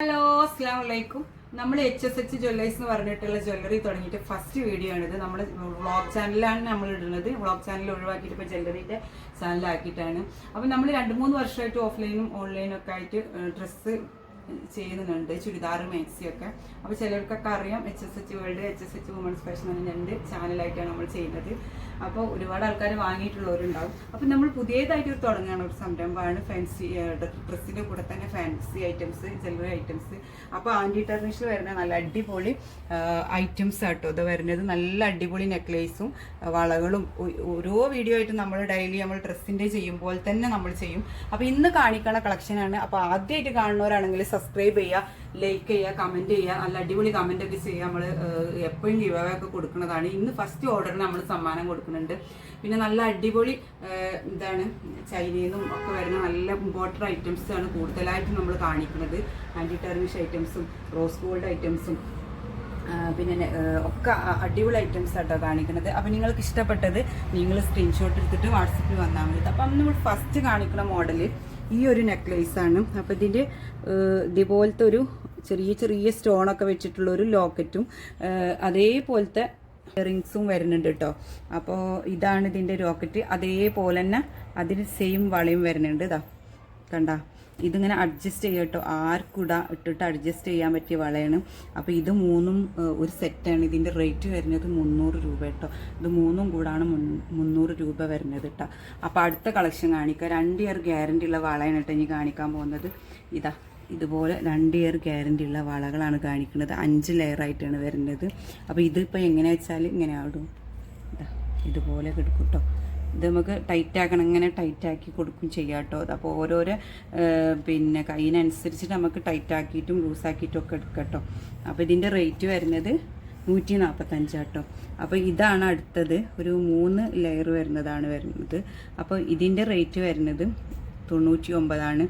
Hello അസ്സാം വലൈക്കും നമ്മൾ എച്ച് എസ് എച്ച് ജ്വല്ലേഴ്സ് എന്ന് പറഞ്ഞിട്ടുള്ള ജ്വല്ലറി തുടങ്ങിയിട്ട് ഫസ്റ്റ് വീഡിയോ ആണിത്. നമ്മൾ വ്ളോഗ് ചാനലിലാണ് നമ്മൾ ഇടുന്നത്. വ്ളോഗ് ചാനൽ ഒഴിവാക്കിയിട്ട് ഇപ്പോൾ ജ്വല്ലറിന്റെ ചാനലാക്കിയിട്ടാണ് അപ്പം നമ്മൾ രണ്ട് മൂന്ന് വർഷമായിട്ട് ഓഫ്ലൈനും ഓൺലൈനും ഒക്കെ ആയിട്ട് ഡ്രസ്സ് ചെയ്യുന്നുണ്ട് ചുരിദാർ മാക്സിയൊക്കെ. അപ്പോൾ ചിലർക്കൊക്കെ അറിയാം H S H world H S H women's fashion രണ്ട് ചാനലായിട്ടാണ് നമ്മൾ ചെയ്യുന്നത്. അപ്പോൾ ഒരുപാട് ആൾക്കാർ വാങ്ങിയിട്ടുള്ളവരുണ്ടാവും. അപ്പോൾ നമ്മൾ പുതിയതായിട്ട് ഒരു തുടങ്ങുകയാണ് ഒരു സംരംഭമാണ് ഫാൻസി ഡ്രസ്സിന്റെ കൂടെ തന്നെ ഫാൻസി ഐറ്റംസ് ജ്വല്ലറി ഐറ്റംസ് അപ്പോൾ ആന്റി ടെർണിഷിൽ വരുന്ന നല്ല അടിപൊളി ഐറ്റംസ് ആട്ടോ ഇത് വരുന്നത്. നല്ല അടിപൊളി നെക്ലേസും വളകളും ഓരോ വീഡിയോ ആയിട്ട് നമ്മൾ ഡെയിലി നമ്മൾ ഡ്രസ്സിന്റെ ചെയ്യുമ്പോൾ തന്നെ നമ്മൾ ചെയ്യും. അപ്പോൾ ഇന്ന് കാണിക്കുന്ന കളക്ഷനാണ് അപ്പോൾ ആദ്യമായിട്ട് കാണുന്നവരാണെങ്കിൽ സബ്സ്ക്രൈബ് ചെയ്യുക ലൈക്ക് ചെയ്യുക കമന്റ് ചെയ്യുക നല്ല അടിപൊളി കമന്റ് ഒക്കെ ചെയ്യുക നമ്മൾ എപ്പോഴും ഗിവ് ഒക്കെ കൊടുക്കുന്നതാണ്. ഇന്ന് ഫസ്റ്റ് ഓർഡറിന് നമ്മൾ സമ്മാനം കൊടുക്കുന്നുണ്ട്. പിന്നെ നല്ല അടിപൊളി എന്താണ് ചൈനയിൽ നിന്നും ഒക്കെ വരുന്ന നല്ല ഇമ്പോർട്ടന്റ് ഐറ്റംസ് ആണ് കൂടുതലായിട്ട് നമ്മൾ കാണിക്കുന്നത്. ആന്റി ടെർമിഷ് ഐറ്റംസും റോസ് ഗോൾഡ് ഐറ്റംസും പിന്നെ ഒക്കെ അടിപൊളി ഐറ്റംസ് ആട്ടോ കാണിക്കുന്നത്. അപ്പം നിങ്ങൾക്ക് ഇഷ്ടപ്പെട്ടത് നിങ്ങൾ സ്ക്രീൻഷോട്ട് എടുത്തിട്ട് വാട്സപ്പിൽ വന്നാൽ മതി. അപ്പം നമ്മൾ ഫസ്റ്റ് കാണിക്കുന്ന മോഡൽ ഈ ഒരു നെക്ലേസ് ആണ് അപ്പം ഇതിന്റെ ഇതുപോലത്തെ ഒരു ചെറിയ ചെറിയ സ്റ്റോണൊക്കെ വെച്ചിട്ടുള്ള ഒരു ലോക്കറ്റും അതേപോലത്തെ ഇയറിങ്സും വരുന്നുണ്ട് കേട്ടോ അപ്പോൾ ഇതാണ് ഇതിന്റെ ലോക്കറ്റ് അതേപോലെ തന്നെ അതിന് സെയിം വളയും വരുന്നുണ്ട് ഇതാ കണ്ട? ഇതിങ്ങനെ അഡ്ജസ്റ്റ് ചെയ്യുക കേട്ടോ ആർക്കിട ഇട്ടിട്ട് അഡ്ജസ്റ്റ് ചെയ്യാൻ പറ്റിയ വളയാണ്. അപ്പോൾ ഇത് മൂന്നും ഒരു സെറ്റാണ് ഇതിന്റെ റേറ്റ് വരുന്നത് മുന്നൂറ് രൂപ കേട്ടോ ഇത് മൂന്നും കൂടാണ് മുന്നൂറ് രൂപ വരുന്നത് കേട്ടോ അപ്പോൾ അടുത്ത കളക്ഷൻ കാണിക്കാം. രണ്ട് ഇയർ ഗ്യാരണ്ടി ഉള്ള വളയാണ് കേട്ടോ ഇനി കാണിക്കാൻ പോകുന്നത്. ഇതാ ഇതുപോലെ രണ്ട് ഇയർ ഗ്യാരണ്ടി ഉള്ള വളകളാണ് കാണിക്കുന്നത്. അഞ്ച് ലെയർ ആയിട്ടാണ് വരുന്നത്. അപ്പോൾ ഇതിപ്പോൾ എങ്ങനെയാ വെച്ചാൽ ഇങ്ങനെ ആടും ഇതാ ഇതുപോലെ കിടക്കും കേട്ടോ ഇത് നമുക്ക് ടൈറ്റ് ആക്കണം ഇങ്ങനെ ടൈറ്റ് ആക്കി കൊടുക്കും ചെയ്യാം കേട്ടോ അപ്പോൾ ഓരോരോ പിന്നെ കയ്യിനനുസരിച്ചിട്ട് നമുക്ക് ടൈറ്റ് ആക്കിയിട്ടും ലൂസ് ആക്കിയിട്ടും ഒക്കെ എടുക്കാം കേട്ടോ അപ്പോൾ ഇതിന്റെ റേറ്റ് വരുന്നത് നൂറ്റി നാൽപ്പത്തഞ്ച് കേട്ടോ അപ്പോൾ ഇതാണ് അടുത്തത്. ഒരു മൂന്ന് ലെയർ വരുന്നതാണ് വരുന്നത്. അപ്പോൾ ഇതിന്റെ റേറ്റ് വരുന്നത് തൊണ്ണൂറ്റി ഒമ്പതാണ്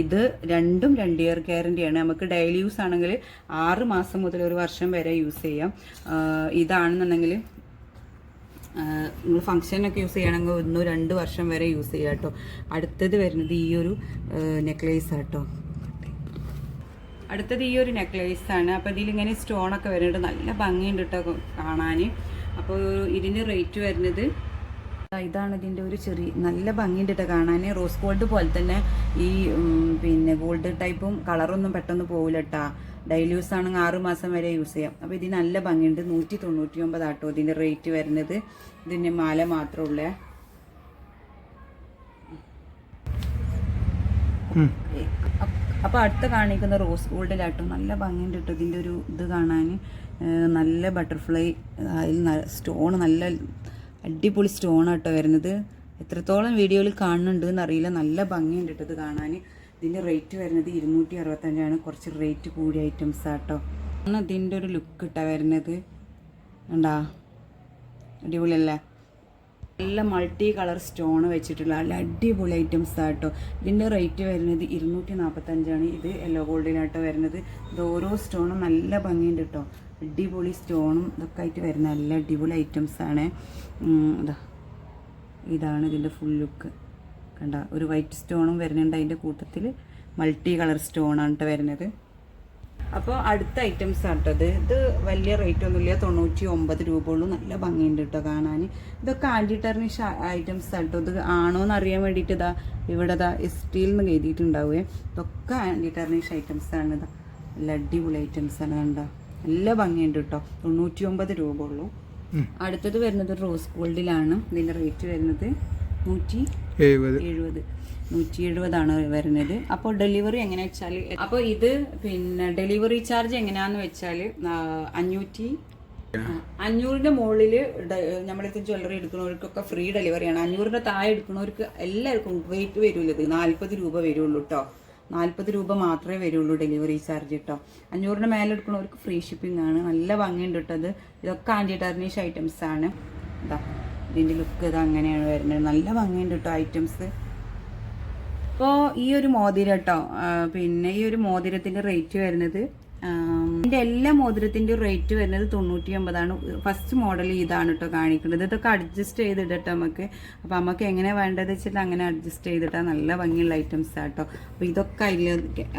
ഇത് രണ്ടും രണ്ട് ഇയർ ഗ്യാരണ്ടിയാണ് നമുക്ക് ഡെയിലി യൂസ് ആണെങ്കിൽ ആറ് മാസം മുതൽ ഒരു വർഷം വരെ യൂസ് ചെയ്യാം. ഇതാണെന്നുണ്ടെങ്കിൽ നിങ്ങൾ ഫംഗ്ഷനൊക്കെ യൂസ് ചെയ്യണമെങ്കിൽ ഒന്ന് രണ്ട് വർഷം വരെ യൂസ് ചെയ്യാം കേട്ടോ. അടുത്തത് വരുന്നത് ഈ ഒരു നെക്ലേസ് ആട്ടോ അടുത്തത് ഈ ഒരു നെക്ലേസ് ആണ്. അപ്പോൾ ഇതിലിങ്ങനെ സ്റ്റോണൊക്കെ വരുന്നുണ്ട്. നല്ല ഭംഗിയുണ്ട് കേട്ടോ കാണാൻ. അപ്പോൾ ഇതിന്റെ റേറ്റ് വരുന്നത് ഇതാണ് ഇതിന്റെ ഒരു ചെറിയ നല്ല ഭംഗിയുണ്ട് കേട്ടോ കാണാൻ. റോസ് ഗോൾഡ് പോലെ തന്നെ ഈ പിന്നെ ഗോൾഡ് ടൈപ്പും കളറൊന്നും പെട്ടെന്ന് പോകില്ല കേട്ടാ. ഡെയിലി യൂസ് ആണെങ്കിൽ ആറ് മാസം വരെ യൂസ് ചെയ്യാം. അപ്പോൾ ഇതിന് നല്ല ഭംഗിയുണ്ട്. നൂറ്റി തൊണ്ണൂറ്റി ഒമ്പത് ആട്ടോ ഇതിന്റെ റേറ്റ് വരുന്നത്. ഇതിന്റെ മാല മാത്രമുള്ള. അപ്പോൾ അടുത്ത കാണിക്കുന്ന റോസ് ഗോൾഡിലാട്ടോ നല്ല ഭംഗിയുണ്ട് കേട്ടോ ഇതിന്റെ ഒരു ഇത് കാണാൻ. നല്ല ബട്ടർഫ്ലൈ അതിൽ സ്റ്റോൺ നല്ല അടിപൊളി സ്റ്റോൺ ആട്ടോ വരുന്നത്. എത്രത്തോളം വീഡിയോയിൽ കാണുന്നുണ്ട് എന്നറിയില്ല. നല്ല ഭംഗിയുണ്ട് കേട്ടോ ഇത് കാണാൻ. ഇതിന്റെ റേറ്റ് വരുന്നത് ഇരുന്നൂറ്റി അറുപത്തഞ്ചാണ്. കുറച്ച് റേറ്റ് കൂടിയ ഐറ്റംസ് ആട്ടോ. ആണ് ഇതിന്റെ ഒരു ലുക്ക് ഇട്ടാ വരുന്നത്. ഉണ്ടാ അടിപൊളിയല്ലേ? നല്ല മൾട്ടി കളർ സ്റ്റോൺ വെച്ചിട്ടുള്ള നല്ല അടിപൊളി ഐറ്റംസ് ആട്ടോ. ഇതിന്റെ റേറ്റ് വരുന്നത് ഇരുന്നൂറ്റി നാൽപ്പത്തഞ്ചാണ് ഇത് യെല്ലോ ഗോൾഡിലാട്ടോ വരുന്നത്. ഇത് ഓരോ സ്റ്റോണും നല്ല ഭംഗിയുണ്ട് കേട്ടോ അടിപൊളി സ്റ്റോണും ഇതൊക്കെ ആയിട്ട് വരുന്ന നല്ല അടിപൊളി ഐറ്റംസ് ആണ്. ഇതാ ഇതാണ് ഇതിന്റെ ഫുൾ ലുക്ക് കണ്ട ഒരു വൈറ്റ് സ്റ്റോണും വരുന്നുണ്ട് അതിന്റെ കൂട്ടത്തിൽ മൾട്ടി കളർ സ്റ്റോണാണ് കേട്ടോ വരുന്നത്. അപ്പോൾ അടുത്ത ഐറ്റംസ് ആട്ടത് ഇത്. വലിയ റേറ്റ് ഒന്നുമില്ല തൊണ്ണൂറ്റി ഒമ്പത് രൂപ ഉള്ളൂ. നല്ല ഭംഗിയുണ്ട് കേട്ടോ കാണാൻ. ഇതൊക്കെ ആന്റി ടെർണിഷ് ഐറ്റംസ് ആട്ടോ. ഇത് ആണോ എന്ന് അറിയാൻ വേണ്ടിയിട്ട് ഇതാ ഇവിടെ ഇതാ എസ്റ്റിയിൽ നിന്ന് എഴുതിയിട്ടുണ്ടാവുക ഇതൊക്കെ ആന്റി ടെർണിഷ് ഐറ്റംസ് ആണ് ഇതാ. നല്ല അടിപൊളി ഐറ്റംസ് ആണ് കണ്ടോ. നല്ല ഭംഗിയുണ്ട് കേട്ടോ തൊണ്ണൂറ്റി ഒമ്പത് രൂപ ഉള്ളൂ. അടുത്തത് വരുന്നത് റോസ് ഗോൾഡിലാണ് ഇതിന്റെ റേറ്റ് വരുന്നത് നൂറ്റി എഴുപത്. എഴുപത്. നൂറ്റി എഴുപതാണ് വരുന്നത്. അപ്പോൾ ഡെലിവറി എങ്ങനെയാ വെച്ചാൽ അപ്പോൾ ഇത് പിന്നെ ഡെലിവറി ചാർജ് എങ്ങനെയാന്ന് വെച്ചാൽ അഞ്ഞൂറ്റി അഞ്ഞൂറിന്റെ മുകളിൽ നമ്മളിത് ജ്വല്ലറി എടുക്കുന്നവർക്കൊക്കെ ഫ്രീ ഡെലിവറിയാണ്. അഞ്ഞൂറിന്റെ താഴെ എടുക്കുന്നവർക്ക് എല്ലാവർക്കും വെയിറ്റ് വരില്ല ഇത്. നാൽപ്പത് രൂപ വരുള്ളൂ കേട്ടോ നാൽപ്പത് രൂപ മാത്രമേ വരുള്ളൂ ഡെലിവറി ചാർജ് കേട്ടോ അഞ്ഞൂറിന് മേലെ എടുക്കുന്നവർക്ക് ഫ്രീ ഷിപ്പിംഗ് ആണ്. നല്ല ഭംഗിയുണ്ട് കേട്ടോ ഇത്. ഇതൊക്കെ ആന്റി ടെർണിഷ് ഐറ്റംസ് ആണ്. ഇതാ ഇതിന്റെ ലുക്ക് ഇത് അങ്ങനെയാണ് വരുന്നത്. നല്ല ഭംഗിയുണ്ട് കേട്ടോ ഐറ്റംസ് അപ്പോൾ ഈ ഒരു മോതിരം കേട്ടോ പിന്നെ ഈ ഒരു മോതിരത്തിന്റെ റേറ്റ് വരുന്നത് ഇതിന്റെ എല്ലാ മോതിരത്തിന്റെ റേറ്റ് വരുന്നത് തൊണ്ണൂറ്റി ഒമ്പതാണ് ഫസ്റ്റ് മോഡൽ ഇതാണ് കേട്ടോ കാണിക്കുന്നത്. ഇതൊക്കെ അഡ്ജസ്റ്റ് ചെയ്തിട്ടോ നമുക്ക് അപ്പോൾ നമുക്ക് എങ്ങനെ വേണ്ടത് വെച്ചിട്ട് അങ്ങനെ അഡ്ജസ്റ്റ് ചെയ്തിട്ടാൽ നല്ല ഭംഗിയുള്ള ഐറ്റംസ് ആട്ടോ അപ്പോൾ ഇതൊക്കെ അതിൽ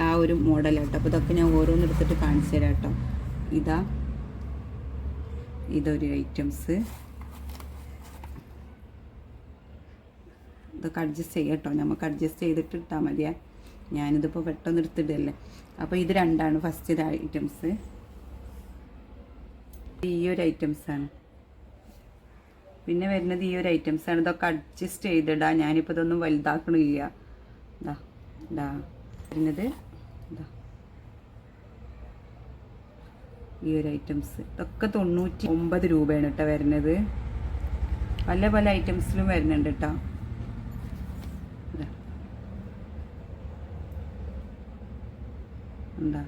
ആ ഒരു മോഡൽ കേട്ടോ അപ്പോൾ ഇതൊക്കെ ഞാൻ ഓരോന്ന് എടുത്തിട്ട് കാണിച്ചു തരാം കേട്ടോ ഇതാ. ഇതൊരു ഐറ്റംസ് ഇതൊക്കെ അഡ്ജസ്റ്റ് ചെയ്യാം കേട്ടോ നമുക്ക് അഡ്ജസ്റ്റ് ചെയ്തിട്ട് ഇട്ടാൽ മതിയാ. ഞാനിതിപ്പോൾ പെട്ടെന്ന് എടുത്തിടല്ലേ. അപ്പോൾ ഇത് രണ്ടാണ് ഫസ്റ്റ് ഐറ്റംസ് ഈ ഒരു ഐറ്റംസ് ആണ്. പിന്നെ വരുന്നത് ഈ ഒരു ഐറ്റംസ് ആണ്. ഇതൊക്കെ അഡ്ജസ്റ്റ് ചെയ്തിടാ. ഞാനിപ്പോൾ ഇതൊന്നും വലുതാക്കണില്ല. ഇതാ ഇതാ വരുന്നത് ഇതാ ഈ ഒരു ഐറ്റംസ് ഇതൊക്കെ തൊണ്ണൂറ്റി ഒമ്പത് രൂപയാണ് കേട്ടോ വരുന്നത്. പല പല ഐറ്റംസിലും വരുന്നുണ്ട് കേട്ടോ ഇതാ എന്താ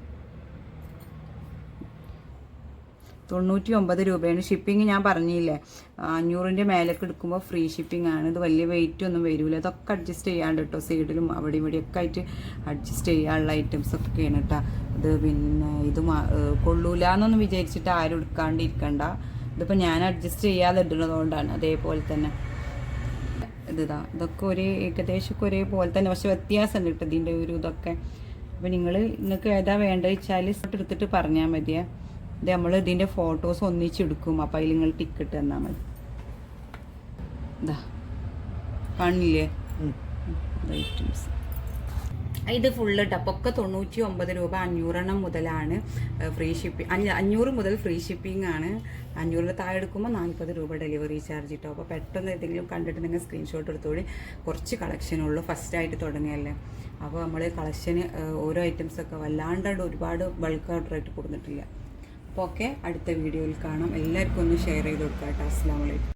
തൊണ്ണൂറ്റി ഒമ്പത് രൂപയാണ്. ഷിപ്പിംഗ് ഞാൻ പറഞ്ഞില്ലേ? അഞ്ഞൂറിന്റെ മേലേക്ക് എടുക്കുമ്പോൾ ഫ്രീ ഷിപ്പിംഗ് ആണ്. ഇത് വലിയ വെയിറ്റ് ഒന്നും വരില്ല ഇതൊക്കെ അഡ്ജസ്റ്റ് ചെയ്യാണ്ട് കേട്ടോ സൈഡിലും അവിടെ ഇവിടെയൊക്കെ ആയിട്ട് അഡ്ജസ്റ്റ് ചെയ്യാനുള്ള ഐറ്റംസ് ഒക്കെയാണ് കേട്ടോ ഇത് പിന്നെ ഇത് കൊള്ളൂല എന്നൊന്നും വിചാരിച്ചിട്ട് ആരും എടുക്കാണ്ടിരിക്കണ്ട. ഇതിപ്പോൾ ഞാൻ അഡ്ജസ്റ്റ് ചെയ്യാതെ ഇടുന്നതുകൊണ്ടാണ്. അതേപോലെ തന്നെ. ഇതാ ഇതൊക്കെ ഒരേ ഏകദേശമൊക്കെ ഒരേപോലെ തന്നെ. പക്ഷെ വ്യത്യാസം ഉണ്ട് കേട്ടോ ഇതിന്റെ ഒരു ഇതൊക്കെ. അപ്പോൾ നിങ്ങൾ നിങ്ങൾക്ക് ഏതാ വേണ്ടത് വെച്ചാൽ എടുത്തിട്ട് പറഞ്ഞാൽ മതിയേ. ഇത് നമ്മൾ ഇതിന്റെ ഫോട്ടോസ് ഒന്നിച്ചെടുക്കും അപ്പോൾ അതിൽ നിങ്ങൾ ടിക്കറ്റ് തന്നാൽ മതി. ഇതാ. കാണില്ലേ ഐറ്റംസ് ഇത് ഫുള്ള് ടപ്പൊക്കെ തൊണ്ണൂറ്റി ഒമ്പത് രൂപ അഞ്ഞൂറെണ്ണം മുതലാണ് ഫ്രീ ഷിപ്പിംഗ് അഞ്ഞ അഞ്ഞൂറ് മുതൽ ഫ്രീ ഷിപ്പിംഗ് ആണ്. അഞ്ഞൂറിൽ താഴെ എടുക്കുമ്പോൾ നാൽപ്പത് രൂപ ഡെലിവറി ചാർജ് കിട്ടും അപ്പോൾ പെട്ടെന്ന് എന്തെങ്കിലും കണ്ടിട്ട് നിങ്ങൾ സ്ക്രീൻഷോട്ട് എടുത്തോളി. കുറച്ച് കളക്ഷനുള്ളൂ ഫസ്റ്റായിട്ട് തുടങ്ങിയല്ലേ. അപ്പോൾ നമ്മൾ കളക്ഷന് ഓരോ ഐറ്റംസൊക്കെ വല്ലാണ്ട് ഒരുപാട് ബൾക്ക് ഓർഡറായിട്ട് കൊടുത്തിട്ടില്ല. അപ്പോൾ ഓക്കെ അടുത്ത വീഡിയോയിൽ കാണാം. എല്ലാവർക്കും ഒന്ന് ഷെയർ ചെയ്ത് കൊടുക്കാം കേട്ടോ അസ്സാം വലൈക്കും